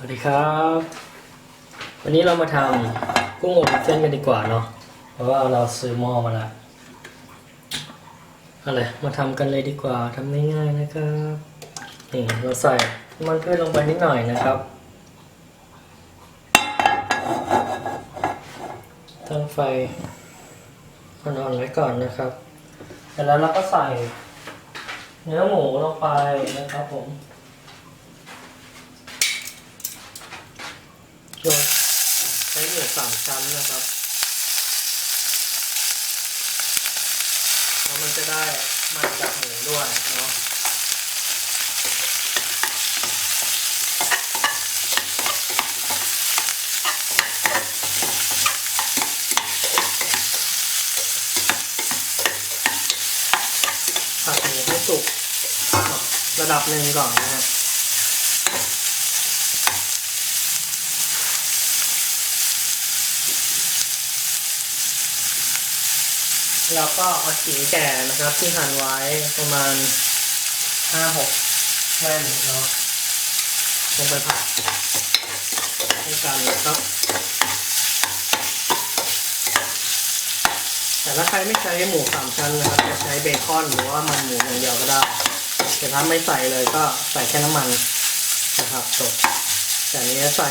สวัสดีครับ วันนี้เรามาทำกุ้งอบเส้นกันดีกว่าเนาะเพราะว่าเราซื้อหม้อมาแล้วอาเลยมาทำกันเลยดีกว่าทำง่ายๆนะครับนี่เราใส่มันพืชลงไปนิดหน่อยนะครับตั้งไฟอ่อนๆไว้ก่อนนะครับเสร็จแล้วเราก็ใส่เนื้อหมูลงไปนะครับผม โดยใช้เหมูสามชั้นนะครับ แล้วมันจะได้มันจากหมูด้วยเนาะผัดหมูให้สุกระดับหนึ่งก่อนนะฮะ แล้วก็เอาขิงแก่นะครับ ที่หั่นไว้ประมาณห้าหกแว่นเนาะลงไปผัดให้กันนะครับ แต่ถ้าใครไม่ใช้หมูสามชั้นนะครับจะใช้เบคอนหรือว่ามันหมูอย่างเดียวก็ได้แต่ถ้าไม่ใส่เลยก็ใส่แค่น้ำมันนะครับจบแต่นี้ใส่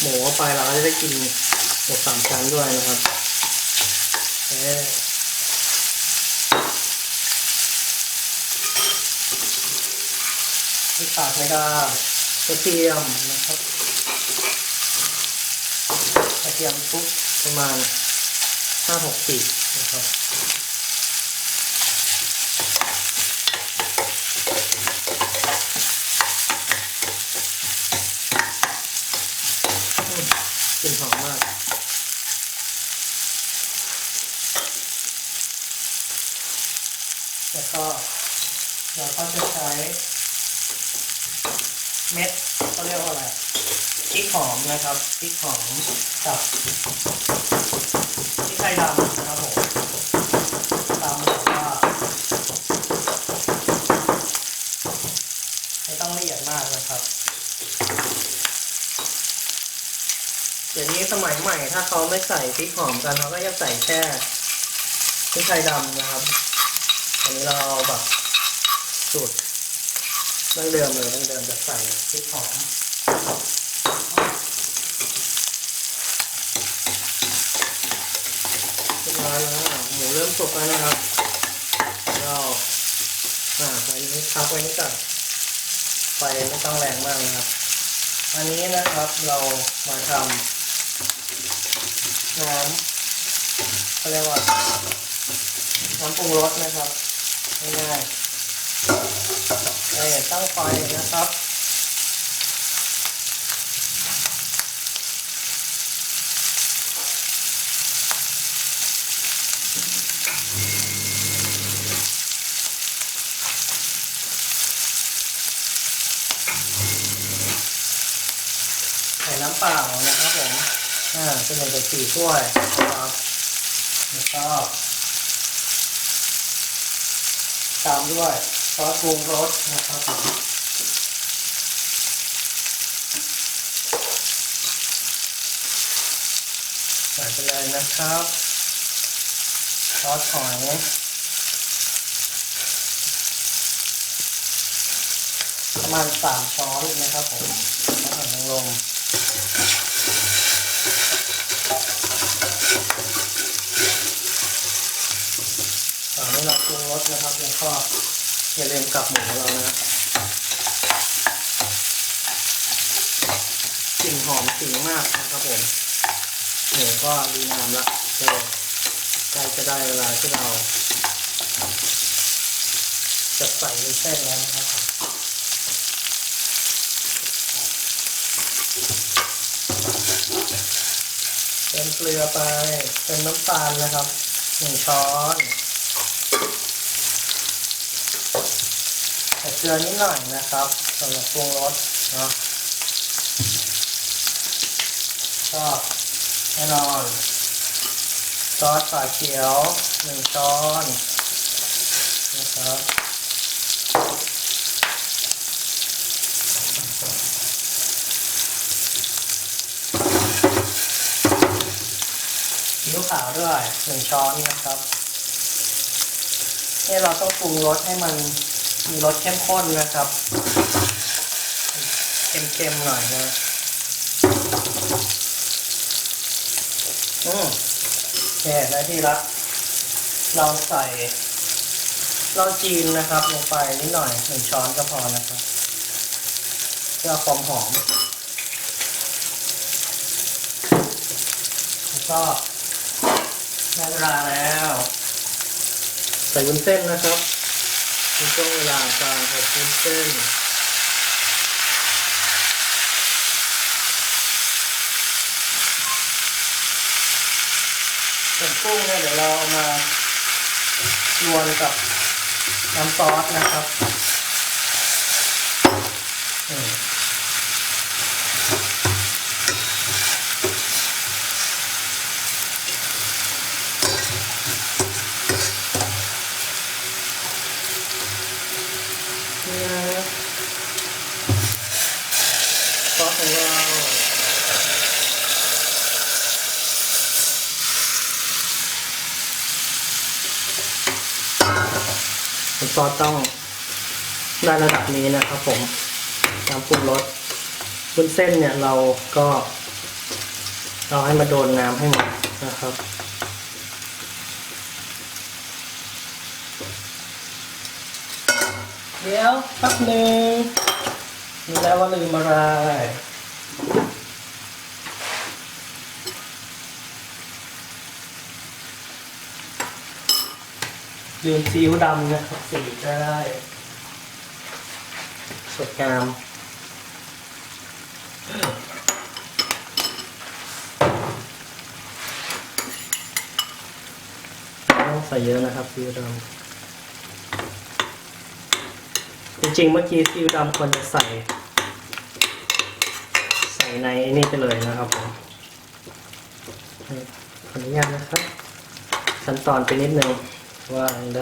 หมูไปเราก็จะได้กินหมูสามชั้นด้วยนะครับ เอ๊ะที่ขากไม่ได้กระเทียมนะครับกระเทียมปุ๊บประมาณห้าหกปีนะครับอืมกลิ่นหอมมาก แล้วก็เราก็จะใช้ เม็ดเขาเรียกว่าอะไรพริกหอมนะครับพริกหอมกับพริกไทยดำนะครับผมตามแบบว่าไม่ต้องละเอียดมากนะครับเดี๋ยวนี้สมัยใหม่ถ้าเขาไม่ใส่พริกหอมกันเขาก็จะใส่แค่พริกไทยดำนะครับ อันนี้เราเอาแบบสูตรดั้งเดิมเลยดั้งเดิมจะใส่พริกหอมเรียบร้อยแล้ว หมูเริ่มสุกแล้วนะครับ เราอ่าไฟนี้พักไว้นี่ก่อนไฟไม่ต้องแรงมากนะครับ อันนี้นะครับเรามาทำน้ำเขาเรียกว่าน้ำปรุงรสนะครับ ง่ายๆเอ่อตั้งไฟนะครับใส่น้ำเปล่านะครับผม อ่าเป็นหนึ่งกับสี่ถ้วยนะครับ แล้วก็ ตามด้วยซอสปรุงรสนะครับผมใส่ไปเลยนะครับซอสหอยประมาณสามช้อนนะครับผมซอสหอยนางรมตามด้วยเรา ปรุงรสนะครับแล้วก็อย่าลืมกลับหมูเรานะกลิ่นหอมถึงมากนะครับผมหมูก็ดีงามละเดี๋ยวใกล้จะได้เวลาที่เรา จะใส่เส้นแล้วนะครับเติมเกลือไปเติมน้ำตาลนะครับหนึ่งช้อน เกลือนิดหน่อยนะครับสำหรับปรุงรสเนาะก็แน่นอน ซอสฝาเขียวหนึ่งช้อนนะครับซีอิ๊วขาวด้วยหนึ่งช้อนนะครับนี่เราต้องปรุงรสให้มัน มีรสเข้มข้นนะครับ เค็มๆหน่อยนะอืมโอเคได้ที่ละเราใส่เหล้าจีนนะครับลงไปนิดหน่อยหนึ่งช้อนก็พอนะครับ เพื่อความหอม แล้วก็ได้เวลาแล้ว ใส่วุ้นเส้นนะครับ ในช่วงเวลาการอบวุ้นเส้นส่วนกุ้งเนี่ยเดี๋ยวเราเอามารวนกับน้ำซอสนะครับอืมนี่นะซอส ของเราซอสต้องได้ระดับนี้นะครับผมน้ำปรุงรสวุ้นเส้นเนี่ยเราก็เราให้มาโดนน้ำให้หมดนะครับเดี๋ยวแป๊บหนึ่งมีแล้วว่าลืมอะไร ลืมซีอิ๊วดำนะครับสีจะได้ สวยงามต้องใส่เยอะนะครับซีอิ๊วดำจริงๆเมื่อกี้ซีอิ๊วดำควรจะใส่ ใส่ในไอ้นี่ไปเลยนะครับผมขออนุญาตนะครับขั้นตอนไปนิดนึง ว่ายังไ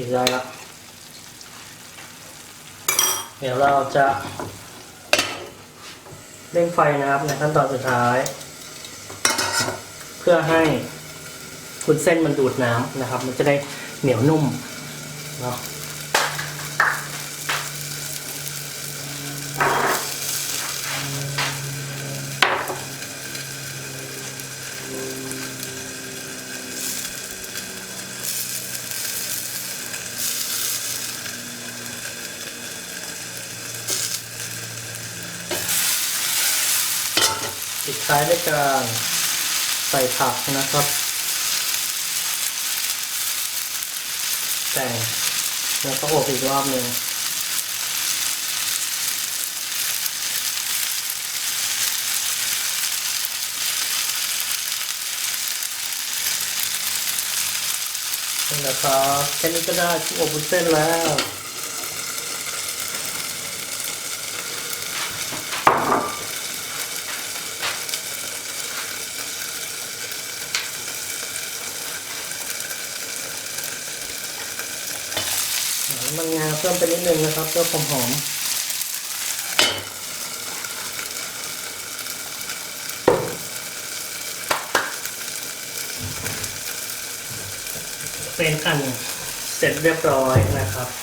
ใช่ครับเคสีได้แล้วเดี๋ยวเราจะเร่งไฟนะครับในขั้นตอนสุดท้าย เพื่อให้คุณเส้นมันดูดน้ำนะครับ มันจะได้เหนียวนุ่มเนาะ ท้ายด้วยการใส่ผักนะครับ แต่งแล้วก็อบอีกรอบหนึ่งนี่แหละครับแค่นี้ก็ได้ที่อบวุ้นเส้นแล้ว น้ำมันงาเพิ่มไปนิดนึงนะครับเพื่อความหอมเป็นอันเสร็จเรียบร้อยนะครับ